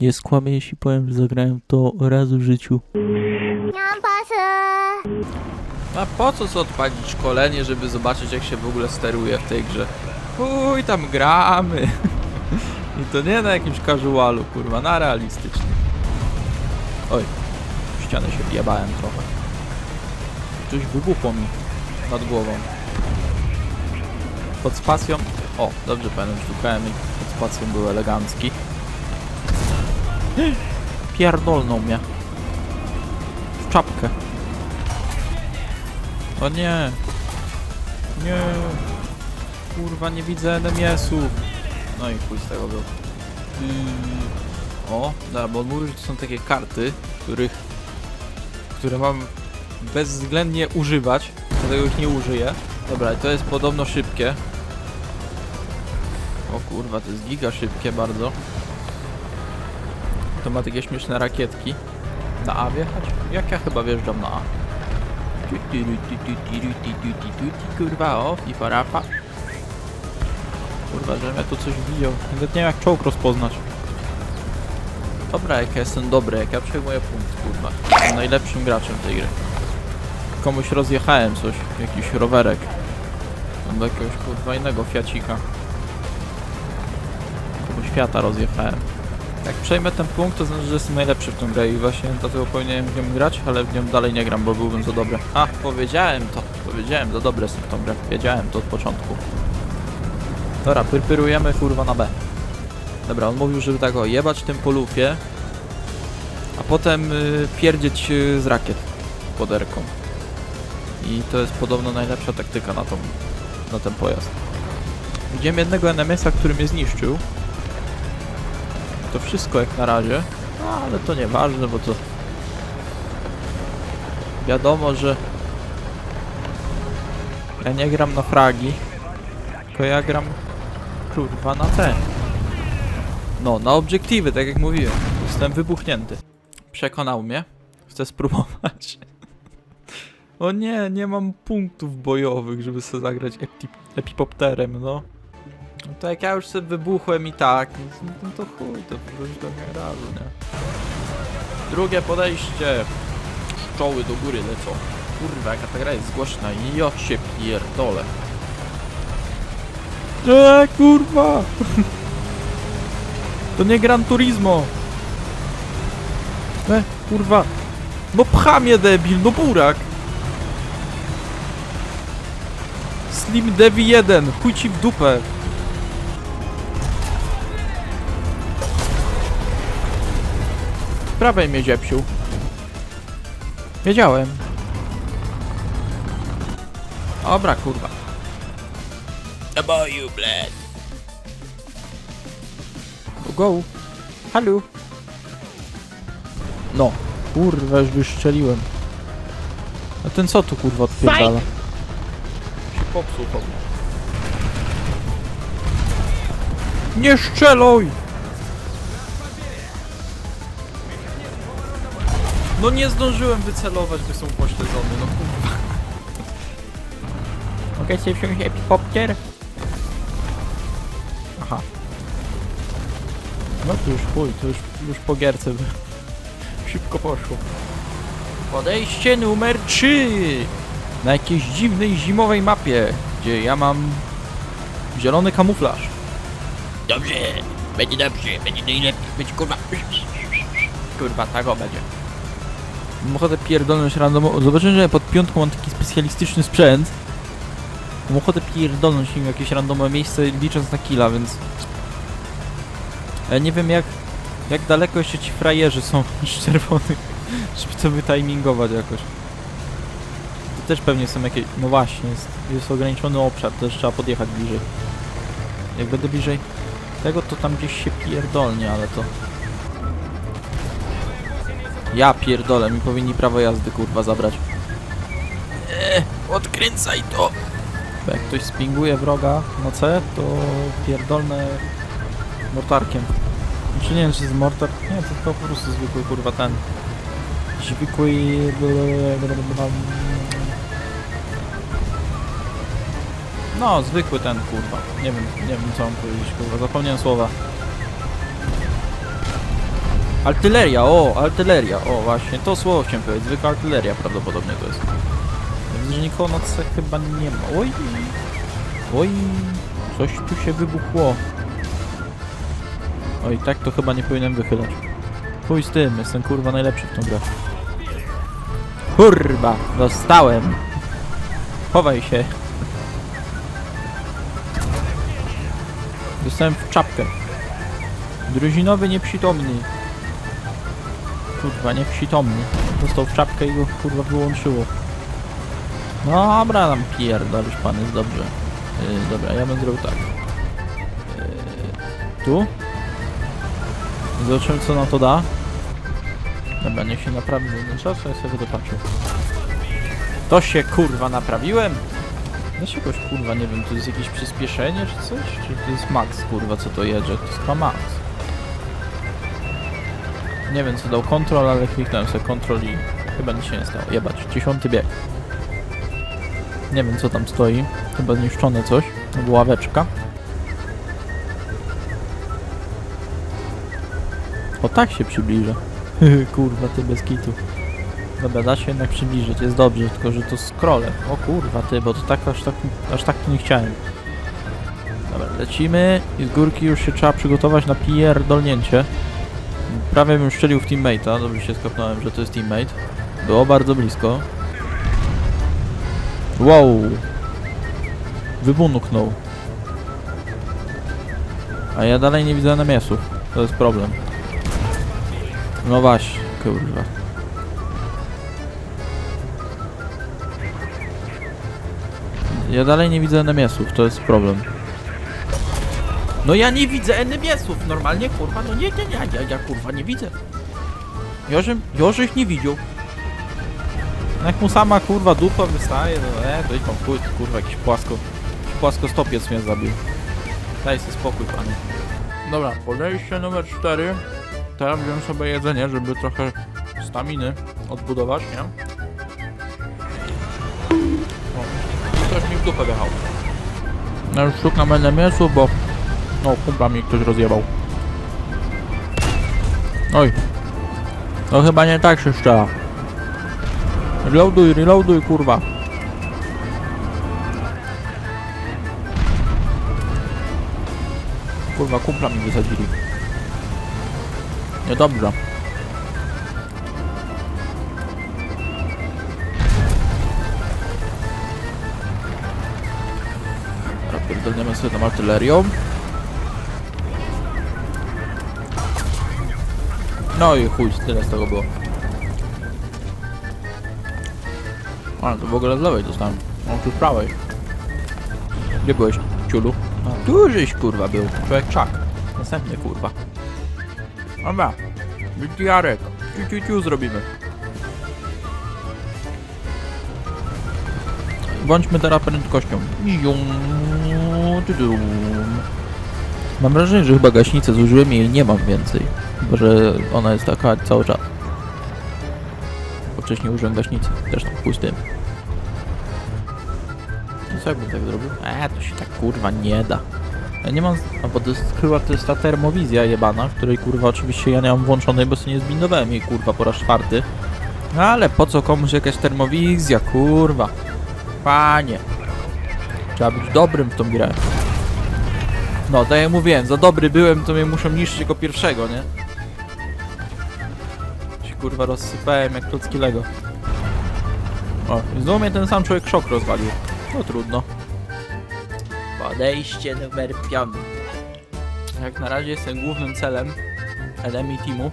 Nie skłamię, jeśli powiem, że zagrałem to raz w życiu. A po co co odpalić szkolenie, żeby zobaczyć jak się w ogóle steruje w tej grze? Uj, tam gramy. I to nie na jakimś casualu, kurwa, na realistycznym. Oj, w ścianę się wjebałem trochę. Coś wybuchło mi nad głową. Pod spacją... O, dobrze pamiętam, szukałem i pod spacją był elegancki. Pierdolną mnie. W czapkę. O nie. Nie. Kurwa, nie widzę NMS-ów. No i chuj z tego był. Yy. O, dobra, bo on że to są takie karty, których... które mam bezwzględnie używać, dlatego ich nie użyję. Dobra, to jest podobno szybkie. O kurwa, to jest giga szybkie bardzo. To ma takie śmieszne rakietki. Na A wjechać? Jak ja chyba wjeżdżam na A. Kurwa, o, FIFA Rafa. Kurwa, żebym ja tu coś widział. Nawet nie wiem jak czołg rozpoznać. Dobra, jak ja jestem dobry, jak ja przejmuję punkt, kurwa. Jestem najlepszym graczem tej gry. Komuś rozjechałem coś, jakiś rowerek. Mam do jakiegoś kurwa innego Fiacika. Komuś Fiata rozjechałem. Jak przejmę ten punkt, to znaczy, że jestem najlepszy w tą grę i właśnie dlatego powinienem w nią grać, ale w nią dalej nie gram, bo byłbym za dobry. A, powiedziałem to, powiedziałem, za dobry jestem w tą grę. Wiedziałem to od początku. Dobra, pyrpyrujemy kurwa na B. Dobra, on mówił, żeby tak o, jebać tym po lufie, a potem y, pierdzieć y, z rakiet poderką. I to jest podobno najlepsza taktyka na, tą, na ten pojazd. Widziałem jednego NMS-a, który mnie zniszczył. To wszystko jak na razie. No, ale to nieważne, bo to... Wiadomo, że... Ja nie gram na fragi. Tylko ja gram... Kurwa, na te. No, na obiektywy, tak jak mówiłem. Jestem wybuchnięty. Przekonał mnie. Chcę spróbować. O nie, nie mam punktów bojowych, żeby sobie zagrać epi epipopterem, no. No to jak ja już sobie wybuchłem i tak, no, no to chuj, to wróć do garażu, nie? Drugie podejście. Pszczoły do góry lecą. Kurwa, jaka ta gra jest głośna. Ja się pierdolę. Eee, kurwa! To nie Gran Turismo! E, kurwa! No pcha debil, no burak! Slim Devi 1, chuj ci w dupę! Prawej mnie ziepsił. Wiedziałem. Dobra, kurwa. The boju, bled. Go. Halo. No. Kurwa, już wyszczeliłem. A ten co tu kurwa odpierdala? Się popsuł to. Nie szczeluj! No nie zdążyłem wycelować, by są pośledzone, no kurwa. Mogę sobie wziąć epipopter? Aha. No to już chuj, to już, już po gierce by. Szybko poszło. Podejście numer 3 Na jakiejś dziwnej zimowej mapie, gdzie ja mam zielony kamuflaż. Dobrze, będzie dobrze, będzie najlepiej, będzie kurwa. Kurwa, tak o będzie. Mam ochotę pierdolnąć randomowo. Zobaczyłem, że pod piątką mam taki specjalistyczny sprzęt. Mam ochotę pierdolnąć im jakieś randomowe miejsce licząc na killa, więc... Ja nie wiem jak... Jak daleko jeszcze ci frajerzy są z czerwonych, żeby to wytimingować jakoś. To też pewnie są jakieś... No właśnie, jest, jest ograniczony obszar, też trzeba podjechać bliżej. Jak będę bliżej tego, to tam gdzieś się pierdolnie, ale to... Ja pierdolę, mi powinni prawo jazdy kurwa zabrać. Eee, odkręcaj to! Bo jak ktoś spinguje wroga na C, to pierdolne mortarkiem. Znaczy nie wiem, czy jest mortar... Nie, to tylko po prostu zwykły kurwa ten... Zwykły... No, zwykły ten kurwa. Nie wiem, nie wiem co mam powiedzieć kurwa, zapomniałem słowa. Artyleria, o, artyleria, o właśnie, to słowo chciałem powiedzieć, zwykła artyleria prawdopodobnie to jest. Więc, że nikogo na chyba nie ma. Oj, oj, coś tu się wybuchło. Oj, tak to chyba nie powinienem wychylać. Chuj z tym, jestem kurwa najlepszy w tą grę. Kurwa, dostałem. Chowaj się. Dostałem w czapkę. Druzinowy nieprzytomny. Kurwa, nieprzytomny. Dostał w czapkę i go kurwa wyłączyło. No dobra, tam pierdolisz pan, jest dobrze. Yy, dobra, ja bym zrobił tak. Yy, tu. Zobaczymy co nam to da. Dobra, niech się naprawi jeden czas, ja sobie będę patrzył. To się kurwa naprawiłem? Dlaczego kurwa nie wiem, to jest jakieś przyspieszenie czy coś? Czy to jest max kurwa co to jedzie? To jest max. Nie wiem co dał kontrol, ale kliknąłem sobie kontrol i chyba nic się nie stało. Jebać, dziesiąty bieg. Nie wiem co tam stoi. Chyba zniszczone coś. Ławeczka. O tak się przybliża. kurwa ty bez kitu. Dobra, da się jednak przybliżyć, jest dobrze, tylko że to scrollem. O kurwa ty, bo to tak aż tak, aż tak nie chciałem. Dobra, lecimy i z górki już się trzeba przygotować na pierdolnięcie. Prawie bym strzelił w teammate'a, dobrze się skapnąłem, że to jest teammate. Było bardzo blisko. Wow! Wybuchnął. A ja dalej nie widzę namiesów. To jest problem. No właśnie, kurwa. Ja dalej nie widzę NMS-ów, to jest problem. No ja nie widzę NMS-ów, normalnie kurwa, no nie, nie, nie, ja, ja kurwa nie widzę. Jorzym, Jorzyś nie widział. Jak mu sama kurwa dupa wystaje, no e, to idź chuj, ty, kurwa, jakiś płasko, jakiś płaskostopiec mnie zabił. Daj sobie spokój, panie. Dobra, podejście numer 4. Teraz wziąłem sobie jedzenie, żeby trochę staminy odbudować, nie? O, ktoś mi w dupę wjechał. Ja już szukam NMS-u, bo... No, kumpla mi ktoś rozjebał. Oj. No chyba nie tak się strzela. Reloaduj, reloaduj, kurwa. Kurwa, kumpla mi wysadzili. Niedobrze. Pierdolniemy sobie tą artylerią. No i chuj, tyle z tego było. A, to w ogóle z lewej dostałem. O, tu z prawej. Gdzie byłeś, ciulu? A, tu żeś kurwa był. Człowiek czak. Następny kurwa. Dobra. Jarek. Ciu, ciu, ciu zrobimy. Bądźmy teraz prędkością. Mam wrażenie, że chyba gaśnicę zużyłem i jej nie mam więcej. Że ona jest taka cały czas. Bo wcześniej użyłem gaśnicy. Zresztą chuj z tym. No co jakbym tak zrobił? Eee, to się tak kurwa nie da. Ja nie mam... A bo to jest chyba to jest ta termowizja jebana, której kurwa oczywiście ja nie mam włączonej, bo sobie nie zbindowałem jej kurwa po raz czwarty. No ale po co komuś jakaś termowizja, kurwa. Panie. Trzeba być dobrym w tą grę. No, tak jak mówiłem, za dobry byłem, to mnie muszą niszczyć jako pierwszego, nie? Kurwa rozsypałem jak klocki Lego. O, znowu mnie ten sam człowiek szok rozwalił. No trudno. Podejście numer 5. Jak na razie jestem głównym celem enemy teamu.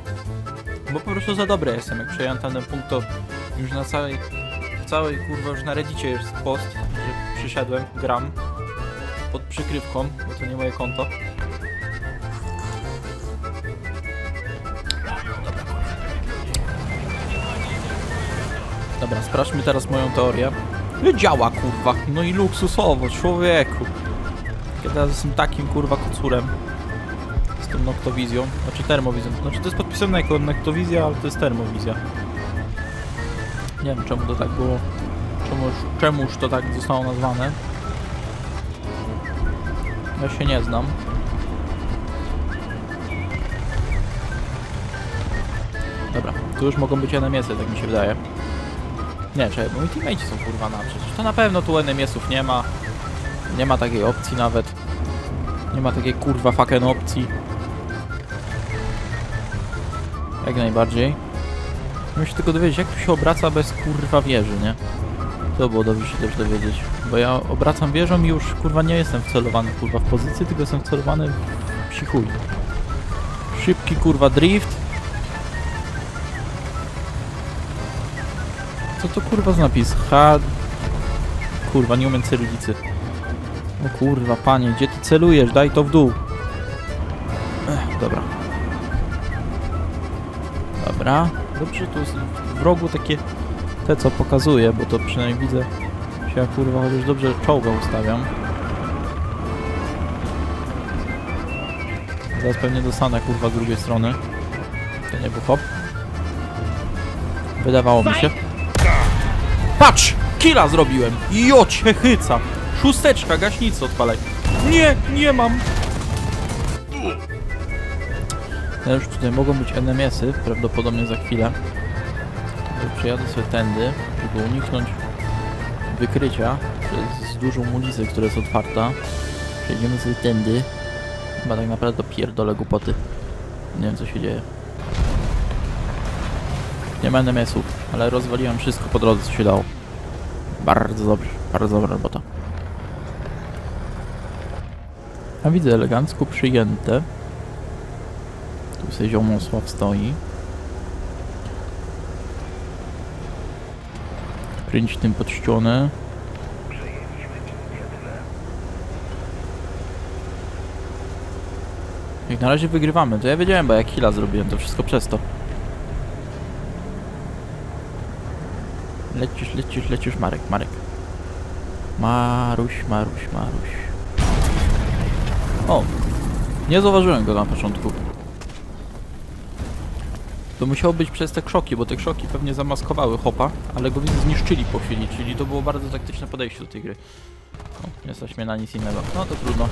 Bo po prostu za dobry jestem. Jak przejąłem ten punkt, to już na całej, całej kurwa już na reddicie jest post, że przyszedłem, gram pod przykrywką, bo to nie moje konto. Dobra, sprawdźmy teraz moją teorię. No działa kurwa, no i luksusowo, człowieku. Kiedy ja jestem takim kurwa kocurem z tą noktowizją, znaczy termowizją. Znaczy to jest podpisane jako noktowizja, ale to jest termowizja. Nie wiem czemu to tak było, czemuż, czemuż to tak zostało nazwane. Ja się nie znam. Tu już mogą być NMS-y, tak mi się wydaje. Nie, czekaj, bo mój teammates są kurwa na przecież. To na pewno tu NMS-ów nie ma. Nie ma takiej opcji nawet. Nie ma takiej kurwa fucking opcji. Jak najbardziej. Muszę tylko dowiedzieć, jak tu się obraca bez kurwa wieży, nie? To było dobrze się też dowiedzieć. Bo ja obracam wieżą i już kurwa nie jestem wcelowany kurwa w pozycję, tylko jestem wcelowany w psichuj. Szybki kurwa drift. Co to kurwa za napis? H... Kurwa, nie umiem cyrylicy. O kurwa, panie, gdzie ty celujesz? Daj to w dół. Ech, dobra. Dobra. Dobrze, tu w rogu takie te, co pokazuje, bo to przynajmniej widzę się kurwa chociaż dobrze czołga ustawiam. Zaraz pewnie dostanę kurwa z drugiej strony. To nie był hop. Wydawało mi się. Patrz! Killa zrobiłem! Jo cię chyca! Szósteczka, gaśnicę odpalaj. Nie, nie mam! Ja już tutaj mogą być NMS-y, prawdopodobnie za chwilę. Przejadę sobie tędy, żeby uniknąć wykrycia przez dużą ulicę, która jest otwarta. Przejdziemy sobie tędy. Chyba tak naprawdę to pierdolę głupoty. Nie wiem co się dzieje. Nie ma NMS-ów, ale rozwaliłem wszystko po drodze co się dało. Bardzo dobrze, bardzo dobra robota. A widzę elegancko przyjęte. Tu sobie Ziomosław stoi. Kręci tym pod ścianę. Jak na razie wygrywamy, to ja wiedziałem, bo jak killa zrobiłem, to wszystko przez to. Lecisz, lecisz, lecisz, Marek, Marek. Maruś, Maruś, Maruś. O! Nie zauważyłem go na początku. To musiało być przez te krzoki, bo te krzoki pewnie zamaskowały hopa, ale go widzę zniszczyli po chwili, czyli to było bardzo taktyczne podejście do tej gry. O, nie stać mnie na nic innego. No to trudno.